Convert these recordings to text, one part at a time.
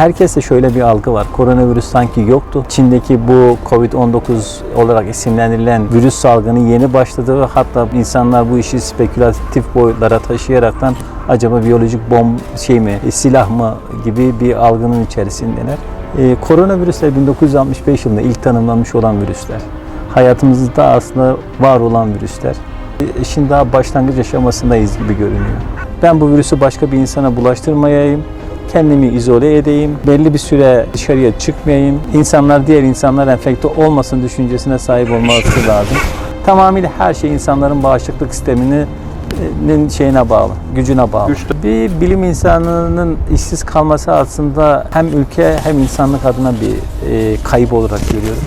herkeste şöyle bir algı var. Koronavirüs sanki yoktu. Çin'deki bu Covid-19 olarak isimlendirilen virüs salgını yeni başladı ve hatta insanlar bu işi spekülatif boyutlara taşıyaraktan acaba biyolojik bomb şey mi, e, silah mı gibi bir algının içerisindeler. E, koronavirüsler 1965 yılında ilk tanımlanmış olan virüsler. Hayatımızda aslında var olan virüsler. E, Şimdi daha başlangıç aşamasındayız gibi görünüyor. Ben bu virüsü başka bir insana bulaştırmayayım, kendimi izole edeyim, belli bir süre dışarıya çıkmayayım, insanlar diğer insanlar enfekte olmasın düşüncesine sahip olması lazım. Tamamıyla her şey insanların bağışıklık sisteminin şeyine bağlı, gücüne bağlı. Bir bilim insanının işsiz kalması aslında hem ülke hem insanlık adına bir e, kayıp olarak görüyorum.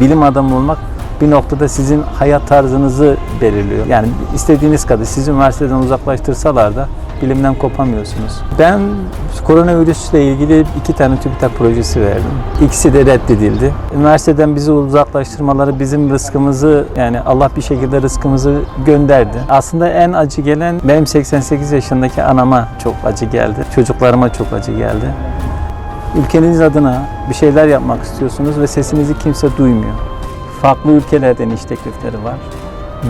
Bilim adamı olmak bir noktada sizin hayat tarzınızı belirliyor. Yani istediğiniz kadar sizi üniversiteden uzaklaştırsalar da bilimden kopamıyorsunuz. Ben koronavirüsle ilgili iki tane TÜBİTAK projesi verdim. İkisi de reddedildi. Üniversiteden bizi uzaklaştırmaları bizim rızkımızı yani Allah bir şekilde rızkımızı gönderdi. Aslında en acı gelen benim 88 yaşındaki anama çok acı geldi. Çocuklarıma çok acı geldi. Ülkeniz adına bir şeyler yapmak istiyorsunuz ve sesinizi kimse duymuyor. Farklı ülkelerden iş teklifleri var.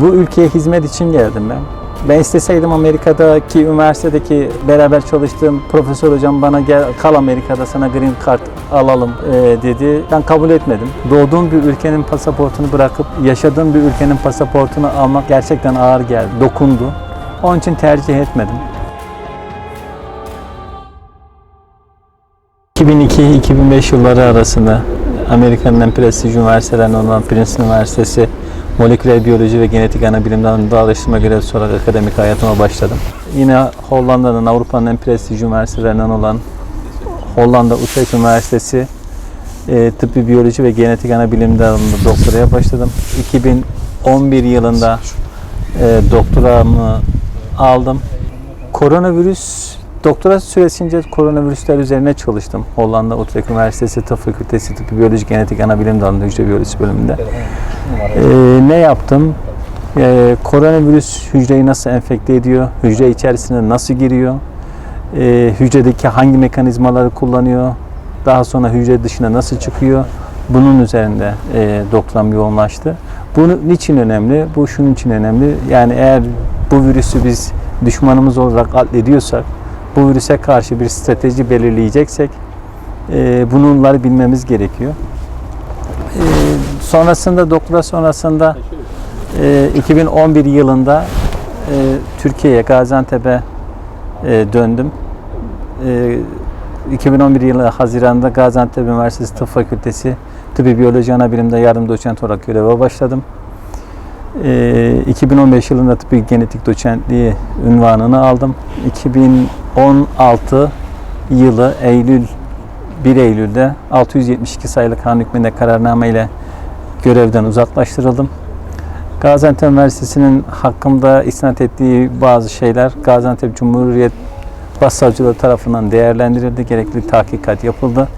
Bu ülkeye hizmet için geldim ben. Ben isteseydim Amerika'daki üniversitedeki beraber çalıştığım profesör hocam bana gel kal Amerika'da sana green card alalım e, dedi. Ben kabul etmedim. Doğduğum bir ülkenin pasaportunu bırakıp yaşadığım bir ülkenin pasaportunu almak gerçekten ağır geldi, dokundu. Onun için tercih etmedim. 2002-2005 yılları arasında Amerika'nın en prestij üniversitelerinden olan Princeton Üniversitesi moleküler biyoloji ve genetik ana bilim dalında araştırma görevlisi olarak akademik hayatıma başladım. Yine Hollanda'nın Avrupa'nın en prestij üniversitelerinden olan Hollanda Utrecht Üniversitesi e, tıbbi biyoloji ve genetik ana bilim dalında doktoraya başladım. 2011 yılında e, doktoramı aldım. Koronavirüs doktora süresince koronavirüsler üzerine çalıştım. Hollanda Utrecht Üniversitesi Tıp Fakültesi Tıbbi Biyoloji Genetik Ana Bilim Dalı'nda hücre biyolojisi bölümünde. Ee, ne yaptım? Ee, koronavirüs hücreyi nasıl enfekte ediyor? Hücre içerisine nasıl giriyor? Ee, hücredeki hangi mekanizmaları kullanıyor? Daha sonra hücre dışına nasıl çıkıyor? Bunun üzerinde e, doktoram yoğunlaştı. Bu niçin önemli? Bu şunun için önemli. Yani eğer bu virüsü biz düşmanımız olarak addediyorsak, bu virüse karşı bir strateji belirleyeceksek e, bunları bilmemiz gerekiyor. E, sonrasında doktora sonrasında e, 2011 yılında e, Türkiye'ye Gaziantep'e e, döndüm. E, 2011 yılı Haziran'da Gaziantep Üniversitesi Tıp Fakültesi Tıbbi Biyoloji Ana Bilim'de yardım doçent olarak göreve başladım. E, 2015 yılında tıbbi genetik doçentliği ünvanını aldım. 2016 yılı Eylül 1 Eylül'de 672 sayılı kanun hükmünde kararname ile görevden uzaklaştırıldım. Gaziantep Üniversitesi'nin hakkımda isnat ettiği bazı şeyler Gaziantep Cumhuriyet Başsavcılığı tarafından değerlendirildi. Gerekli tahkikat yapıldı.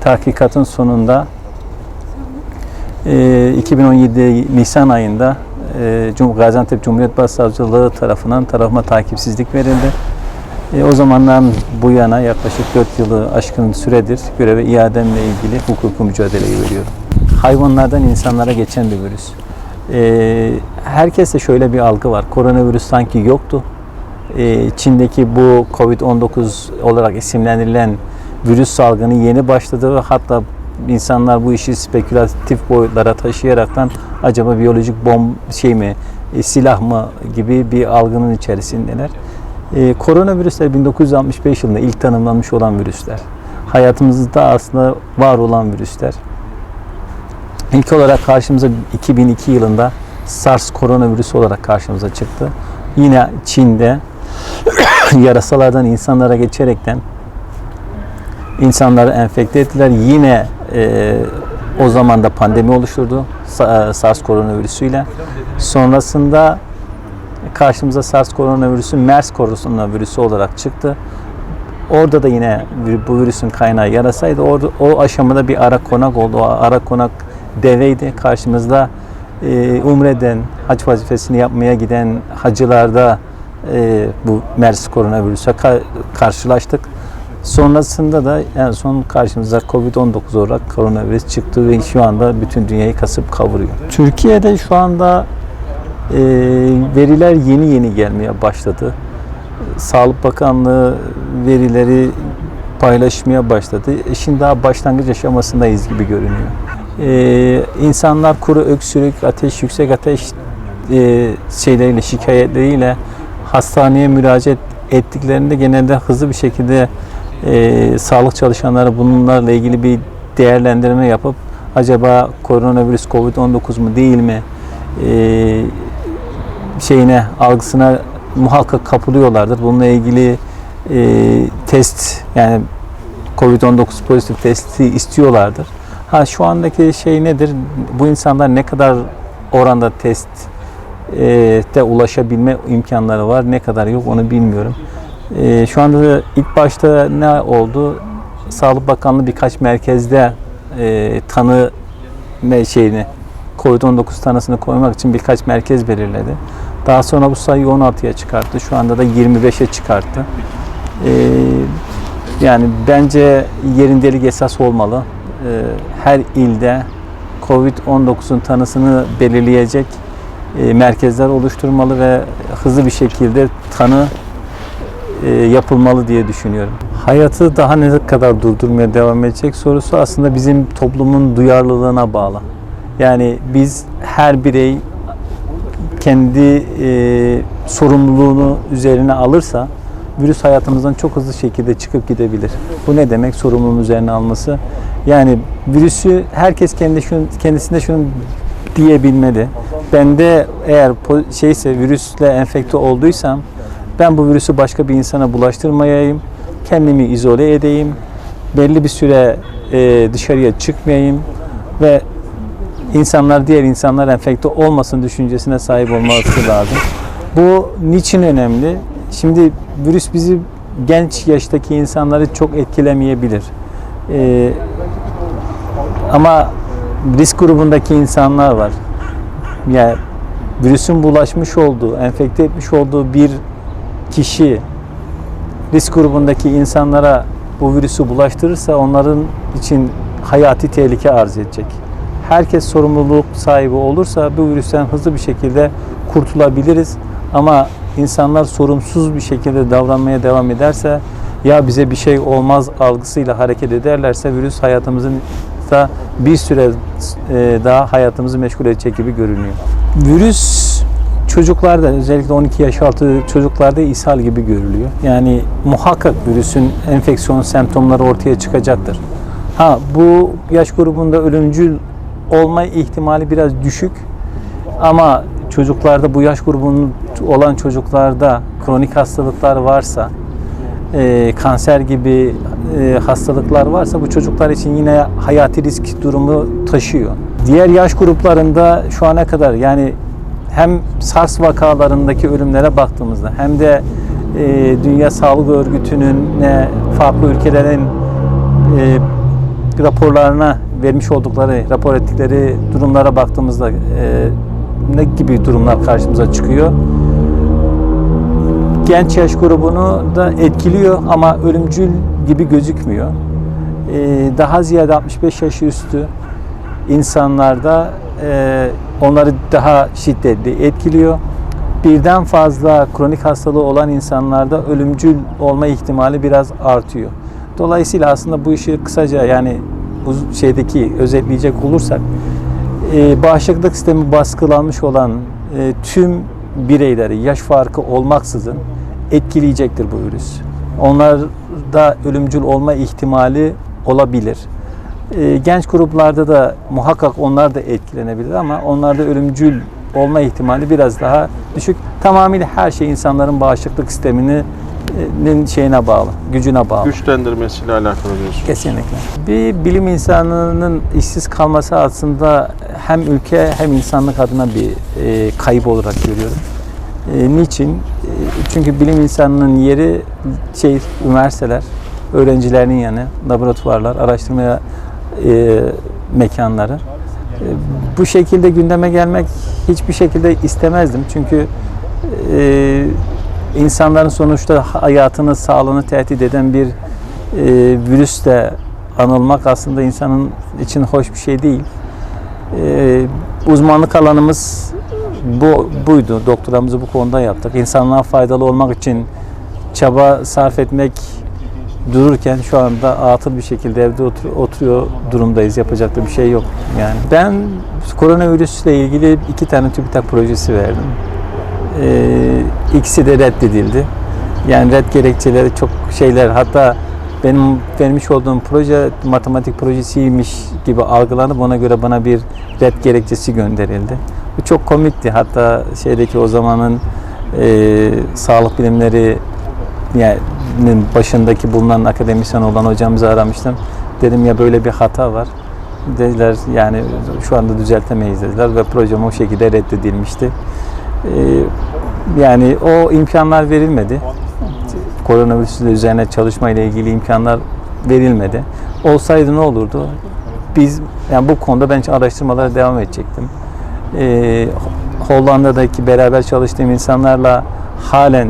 Tahkikatın sonunda e, 2017 Nisan ayında e, Gaziantep Cumhuriyet Başsavcılığı tarafından tarafıma takipsizlik verildi. E, o zamandan bu yana yaklaşık 4 yılı aşkın süredir göreve iademle ilgili hukuku mücadeleyi veriyorum. Hayvanlardan insanlara geçen bir virüs. E, herkeste şöyle bir algı var. Koronavirüs sanki yoktu. E, Çin'deki bu Covid-19 olarak isimlendirilen virüs salgını yeni başladı ve hatta insanlar bu işi spekülatif boyutlara taşıyaraktan acaba biyolojik bomb şey mi, e, silah mı gibi bir algının içerisindeler. E, koronavirüsler 1965 yılında ilk tanımlanmış olan virüsler. Hayatımızda aslında var olan virüsler. İlk olarak karşımıza 2002 yılında SARS koronavirüsü olarak karşımıza çıktı. Yine Çin'de yarasalardan insanlara geçerekten insanları enfekte ettiler. Yine e, o zaman da pandemi oluşturdu Sa- SARS koronavirüsüyle. Sonrasında karşımıza SARS koronavirüsü MERS koronavirüsü olarak çıktı. Orada da yine bu virüsün kaynağı yarasaydı. Orada, o aşamada bir ara konak oldu. O ara konak deveydi. Karşımızda e, Umre'den hac vazifesini yapmaya giden hacılarda e, bu MERS koronavirüse ka- karşılaştık. Sonrasında da en son karşımıza Covid-19 olarak koronavirüs çıktı ve şu anda bütün dünyayı kasıp kavuruyor. Türkiye'de şu anda e, veriler yeni yeni gelmeye başladı. Sağlık Bakanlığı verileri paylaşmaya başladı. İşin daha başlangıç aşamasındayız gibi görünüyor. Ee, insanlar kuru öksürük, ateş, yüksek ateş e, şeyleriyle, şikayetleriyle hastaneye müracaat ettiklerinde genelde hızlı bir şekilde e, sağlık çalışanları bunlarla ilgili bir değerlendirme yapıp acaba koronavirüs COVID-19 mu değil mi e, şeyine algısına muhakkak kapılıyorlardır. Bununla ilgili e, test yani COVID-19 pozitif testi istiyorlardır. Ha şu andaki şey nedir? Bu insanlar ne kadar oranda test e, de ulaşabilme imkanları var, ne kadar yok onu bilmiyorum. E, şu anda da ilk başta ne oldu? Sağlık Bakanlığı birkaç merkezde e, tanı şeyini COVID-19 tanısını koymak için birkaç merkez belirledi. Daha sonra bu sayıyı 16'ya çıkarttı. Şu anda da 25'e çıkarttı. Ee, yani bence yerindelik esas olmalı. Ee, her ilde COVID-19'un tanısını belirleyecek e, merkezler oluşturmalı ve hızlı bir şekilde tanı yapılmalı diye düşünüyorum. Hayatı daha ne kadar durdurmaya devam edecek sorusu aslında bizim toplumun duyarlılığına bağlı. Yani biz her birey kendi e, sorumluluğunu üzerine alırsa virüs hayatımızdan çok hızlı şekilde çıkıp gidebilir. Bu ne demek sorumluluğun üzerine alması? Yani virüsü herkes kendi şunu, kendisinde şunu diyebilmeli. Ben de eğer şeyse virüsle enfekte olduysam ben bu virüsü başka bir insana bulaştırmayayım. Kendimi izole edeyim. Belli bir süre e, dışarıya çıkmayayım ve insanlar diğer insanlar enfekte olmasın düşüncesine sahip olması lazım. Bu niçin önemli? Şimdi virüs bizi genç yaştaki insanları çok etkilemeyebilir. Ee, ama risk grubundaki insanlar var. Yani virüsün bulaşmış olduğu, enfekte etmiş olduğu bir kişi risk grubundaki insanlara bu virüsü bulaştırırsa onların için hayati tehlike arz edecek. Herkes sorumluluk sahibi olursa bu virüsten hızlı bir şekilde kurtulabiliriz. Ama insanlar sorumsuz bir şekilde davranmaya devam ederse ya bize bir şey olmaz algısıyla hareket ederlerse virüs hayatımızın da bir süre e, daha hayatımızı meşgul edecek gibi görünüyor. Virüs çocuklarda özellikle 12 yaş altı çocuklarda ishal gibi görülüyor. Yani muhakkak virüsün enfeksiyon semptomları ortaya çıkacaktır. Ha bu yaş grubunda ölümcül olma ihtimali biraz düşük. Ama çocuklarda bu yaş grubunun olan çocuklarda kronik hastalıklar varsa, e, kanser gibi e, hastalıklar varsa bu çocuklar için yine hayati risk durumu taşıyor. Diğer yaş gruplarında şu ana kadar yani hem SARS vakalarındaki ölümlere baktığımızda hem de e, Dünya Sağlık Örgütü'nün ne farklı ülkelerin e, raporlarına vermiş oldukları, rapor ettikleri durumlara baktığımızda e, ne gibi durumlar karşımıza çıkıyor? Genç yaş grubunu da etkiliyor ama ölümcül gibi gözükmüyor. E, daha ziyade 65 yaş üstü insanlarda e, onları daha şiddetli etkiliyor. Birden fazla kronik hastalığı olan insanlarda ölümcül olma ihtimali biraz artıyor. Dolayısıyla aslında bu işi kısaca yani bu şeydeki özetleyecek olursak e, bağışıklık sistemi baskılanmış olan e, tüm bireyleri yaş farkı olmaksızın etkileyecektir bu virüs. Onlarda ölümcül olma ihtimali olabilir. E, genç gruplarda da muhakkak onlar da etkilenebilir ama onlarda ölümcül olma ihtimali biraz daha düşük. Tamamıyla her şey insanların bağışıklık sisteminin şeyine bağlı, gücüne bağlı. güçlendirmesiyle alakalı diyorsunuz. Kesinlikle. Bir bilim insanının işsiz kalması aslında hem ülke hem insanlık adına bir e, kayıp olarak görüyorum. E, niçin? E, çünkü bilim insanının yeri şey üniversiteler, öğrencilerin yanı, laboratuvarlar, araştırma e, mekanları. E, bu şekilde gündeme gelmek hiçbir şekilde istemezdim. Çünkü e, insanların sonuçta hayatını, sağlığını tehdit eden bir e, virüsle anılmak aslında insanın için hoş bir şey değil. E, uzmanlık alanımız bu buydu. Doktoramızı bu konuda yaptık. İnsanlığa faydalı olmak için çaba sarf etmek dururken şu anda atıl bir şekilde evde otur- oturuyor durumdayız. Yapacak da bir şey yok yani. Ben koronavirüsle ilgili iki tane TÜBİTAK projesi verdim. Ee, ikisi de reddedildi. Yani red gerekçeleri çok şeyler hatta benim vermiş olduğum proje matematik projesiymiş gibi algılanıp ona göre bana bir red gerekçesi gönderildi. Bu çok komikti. Hatta şeydeki o zamanın e, sağlık bilimleri yani başındaki bulunan akademisyen olan hocamızı aramıştım. Dedim ya böyle bir hata var. Dediler yani şu anda düzeltemeyiz dediler ve projem o şekilde reddedilmişti. Ee, yani o imkanlar verilmedi. Koronavirüsü üzerine çalışma ile ilgili imkanlar verilmedi. Olsaydı ne olurdu? Biz yani bu konuda ben araştırmalara devam edecektim. Ee, Hollanda'daki beraber çalıştığım insanlarla halen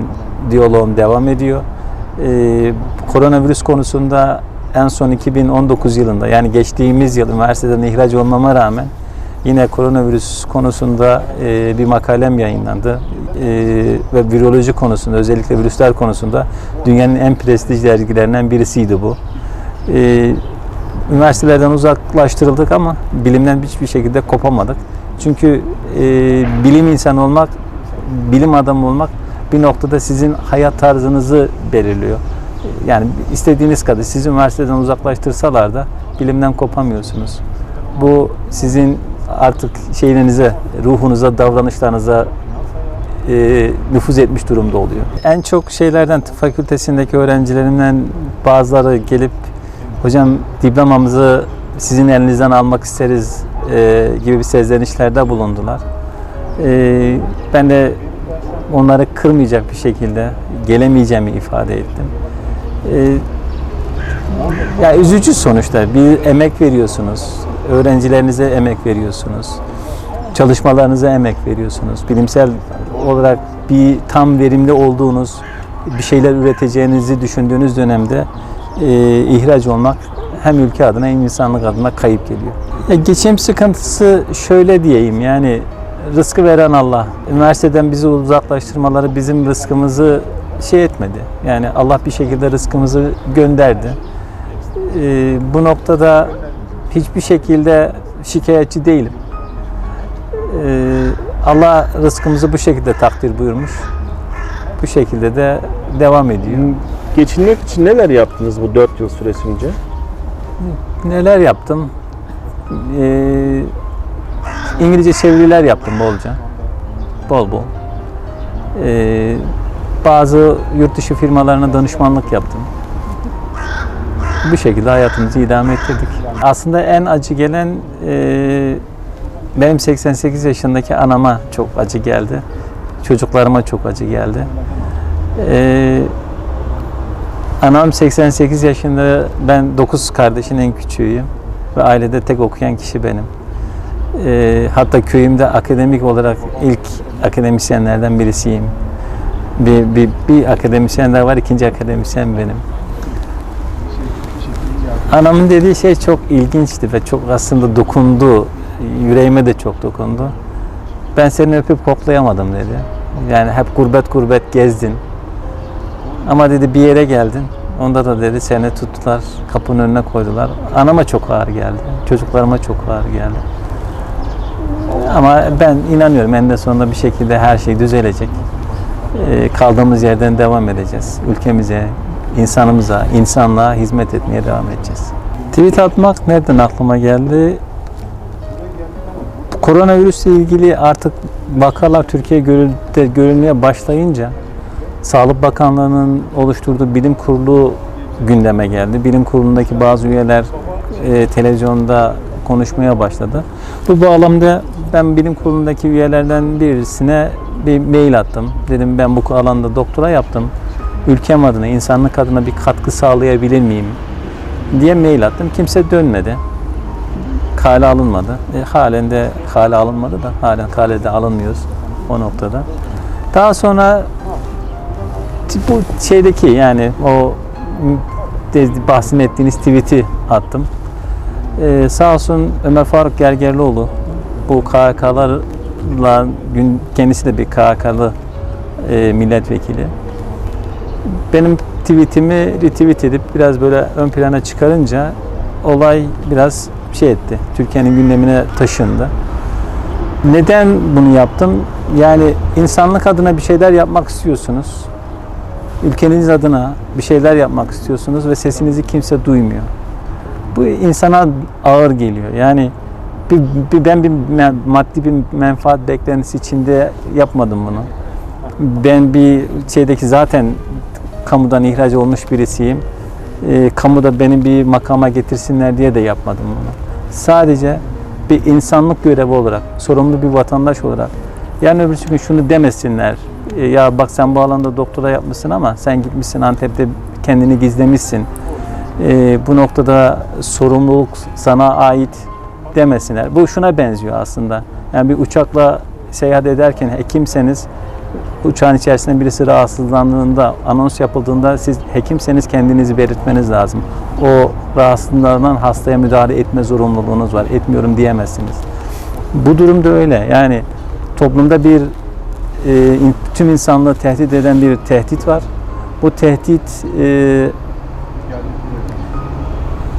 diyaloğum devam ediyor. Ee, koronavirüs konusunda en son 2019 yılında yani geçtiğimiz yıl üniversiteden ihraç olmama rağmen yine koronavirüs konusunda e, bir makalem yayınlandı. E, ve viroloji konusunda özellikle virüsler konusunda dünyanın en prestij dergilerinden birisiydi bu. E, üniversitelerden uzaklaştırıldık ama bilimden hiçbir şekilde kopamadık. Çünkü e, bilim insanı olmak, bilim adamı olmak bir noktada sizin hayat tarzınızı belirliyor. Yani istediğiniz kadar sizi üniversiteden uzaklaştırsalar da bilimden kopamıyorsunuz. Bu sizin artık şeylerinize, ruhunuza, davranışlarınıza e, nüfuz etmiş durumda oluyor. En çok şeylerden fakültesindeki öğrencilerimden bazıları gelip hocam diplomamızı sizin elinizden almak isteriz e, gibi bir sezlenişlerde bulundular. E, ben de onları kırmayacak bir şekilde gelemeyeceğimi ifade ettim. E, ya üzücü sonuçta bir emek veriyorsunuz, öğrencilerinize emek veriyorsunuz, çalışmalarınıza emek veriyorsunuz. Bilimsel olarak bir tam verimli olduğunuz, bir şeyler üreteceğinizi düşündüğünüz dönemde e, ihraç olmak hem ülke adına hem insanlık adına kayıp geliyor. Geçim sıkıntısı şöyle diyeyim yani rızkı veren Allah. Üniversiteden bizi uzaklaştırmaları bizim rızkımızı şey etmedi. Yani Allah bir şekilde rızkımızı gönderdi. Ee, bu noktada hiçbir şekilde şikayetçi değilim. Ee, Allah rızkımızı bu şekilde takdir buyurmuş. Bu şekilde de devam ediyor. Geçinmek için neler yaptınız bu 4 yıl süresince? Neler yaptım? Ee, İngilizce çeviriler yaptım bolca. Bol bol. Ee, bazı yurt dışı firmalarına danışmanlık yaptım. Bu şekilde hayatımızı idame ettirdik. Aslında en acı gelen e, benim 88 yaşındaki anama çok acı geldi. Çocuklarıma çok acı geldi. Ee, Anam 88 yaşında, ben 9 kardeşin en küçüğüyüm ve ailede tek okuyan kişi benim. Ee, hatta köyümde akademik olarak ilk akademisyenlerden birisiyim. Bir, bir, bir akademisyen daha var, ikinci akademisyen benim. Anamın dediği şey çok ilginçti ve çok aslında dokundu. Yüreğime de çok dokundu. Ben seni öpüp koklayamadım dedi. Yani hep gurbet gurbet gezdin. Ama dedi bir yere geldin. Onda da dedi seni tuttular, kapının önüne koydular. Anama çok ağır geldi. Çocuklarıma çok ağır geldi. Ama ben inanıyorum eninde sonunda bir şekilde her şey düzelecek. Ee, kaldığımız yerden devam edeceğiz. Ülkemize, insanımıza, insanlığa hizmet etmeye devam edeceğiz. Tweet atmak nereden aklıma geldi? Koronavirüsle ilgili artık vakalar Türkiye görülde görülmeye başlayınca Sağlık Bakanlığı'nın oluşturduğu bilim kurulu gündeme geldi. Bilim kurulundaki bazı üyeler e, televizyonda konuşmaya başladı. Bu bağlamda ben bilim kurulundaki üyelerden birisine bir mail attım. Dedim ben bu alanda doktora yaptım. Ülkem adına, insanlık adına bir katkı sağlayabilir miyim? diye mail attım. Kimse dönmedi. Kale alınmadı. E, halen de kale alınmadı da halen kale de alınmıyoruz o noktada. Daha sonra bu şeydeki yani o bahsettiğiniz tweet'i attım. Ee, sağ olsun Ömer Faruk Gergerlioğlu bu KHK'larla gün kendisi de bir KHK'lı e, milletvekili. Benim tweetimi retweet edip biraz böyle ön plana çıkarınca olay biraz şey etti. Türkiye'nin gündemine taşındı. Neden bunu yaptım? Yani insanlık adına bir şeyler yapmak istiyorsunuz. Ülkeniz adına bir şeyler yapmak istiyorsunuz ve sesinizi kimse duymuyor. Bu insana ağır geliyor. Yani bir, bir- ben bir maddi bir menfaat beklentisi içinde yapmadım bunu. Ben bir şeydeki zaten kamudan ihraç olmuş birisiyim. Ee, kamuda beni bir makama getirsinler diye de yapmadım bunu. Sadece bir insanlık görevi olarak, sorumlu bir vatandaş olarak. Yani öbür gün şunu demesinler. "E, Ya bak sen bu alanda doktora yapmışsın ama sen gitmişsin Antep'te kendini gizlemişsin. E, bu noktada sorumluluk sana ait demesinler. Bu şuna benziyor aslında. Yani bir uçakla seyahat ederken hekimseniz uçağın içerisinde birisi rahatsızlandığında, anons yapıldığında siz hekimseniz kendinizi belirtmeniz lazım. O rahatsızlığından hastaya müdahale etme zorunluluğunuz var. Etmiyorum diyemezsiniz. Bu durumda öyle. Yani toplumda bir e, tüm insanlığı tehdit eden bir tehdit var. Bu tehdit e,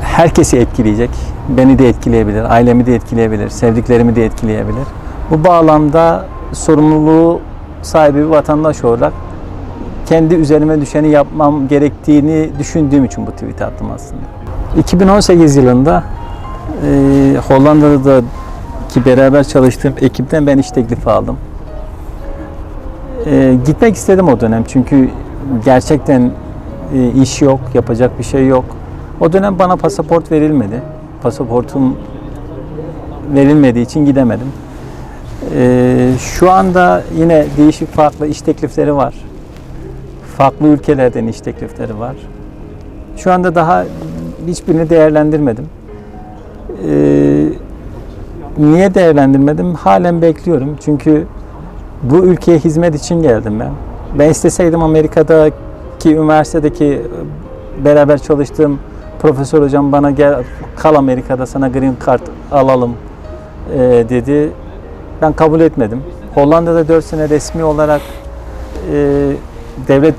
herkesi etkileyecek. Beni de etkileyebilir, ailemi de etkileyebilir, sevdiklerimi de etkileyebilir. Bu bağlamda sorumluluğu sahibi bir vatandaş olarak kendi üzerime düşeni yapmam gerektiğini düşündüğüm için bu tweet attım aslında. 2018 yılında e, Hollanda'da ki beraber çalıştığım ekipten ben iş teklifi aldım. E, gitmek istedim o dönem çünkü gerçekten e, iş yok, yapacak bir şey yok. O dönem bana pasaport verilmedi. Pasaportum verilmediği için gidemedim. E, şu anda yine değişik farklı iş teklifleri var. Farklı ülkelerden iş teklifleri var. Şu anda daha hiçbirini değerlendirmedim. Ee, niye değerlendirmedim? Halen bekliyorum. Çünkü bu ülkeye hizmet için geldim ben. Ben isteseydim Amerika'daki üniversitedeki beraber çalıştığım profesör hocam bana gel kal Amerika'da sana green card alalım e, dedi. Ben kabul etmedim. Hollanda'da 4 sene resmi olarak e, devlet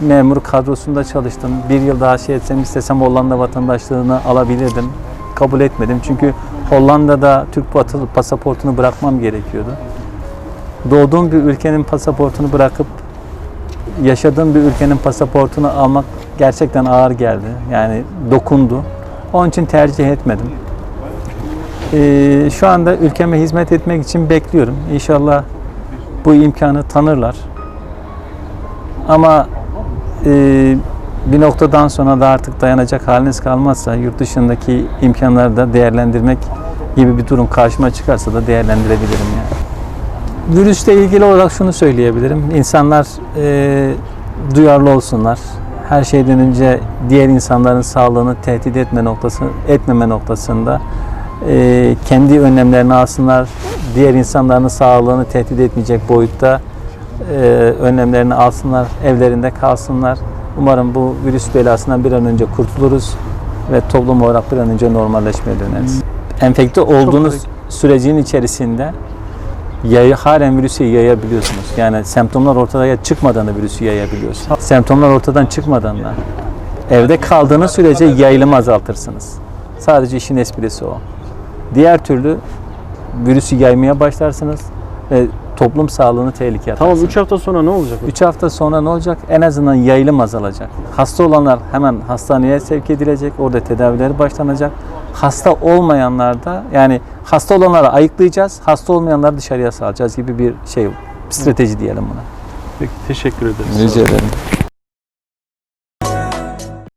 memuru kadrosunda çalıştım. Bir yıl daha şey etsem istesem Hollanda vatandaşlığını alabilirdim. Kabul etmedim çünkü Hollanda'da Türk pasaportunu bırakmam gerekiyordu. Doğduğum bir ülkenin pasaportunu bırakıp yaşadığım bir ülkenin pasaportunu almak gerçekten ağır geldi. Yani dokundu. Onun için tercih etmedim. Ee, şu anda ülkeme hizmet etmek için bekliyorum. İnşallah bu imkanı tanırlar. Ama e, bir noktadan sonra da artık dayanacak haliniz kalmazsa yurt dışındaki imkanları da değerlendirmek gibi bir durum karşıma çıkarsa da değerlendirebilirim yani. Virüsle ilgili olarak şunu söyleyebilirim. İnsanlar e, duyarlı olsunlar. Her şeyden önce diğer insanların sağlığını tehdit etme noktası, etmeme noktasında e, kendi önlemlerini alsınlar. Diğer insanların sağlığını tehdit etmeyecek boyutta e, önlemlerini alsınlar, evlerinde kalsınlar. Umarım bu virüs belasından bir an önce kurtuluruz ve toplum olarak bir an önce normalleşmeye döneriz. Enfekte olduğunuz sürecin içerisinde yayı, halen virüsü yayabiliyorsunuz. Yani semptomlar ortaya çıkmadan da virüsü yayabiliyorsunuz. Semptomlar ortadan çıkmadan da evde kaldığınız sürece yayılımı azaltırsınız. Sadece işin esprisi o. Diğer türlü virüsü yaymaya başlarsınız ve toplum sağlığını tehlikeye atarsınız. Tamam 3 hafta sonra ne olacak? 3 hafta sonra ne olacak? En azından yayılım azalacak. Hasta olanlar hemen hastaneye sevk edilecek. Orada tedavileri başlanacak. Hasta olmayanlar da yani hasta olanları ayıklayacağız. Hasta olmayanları dışarıya salacağız gibi bir şey strateji diyelim buna. Peki teşekkür ederiz. Rica ederim.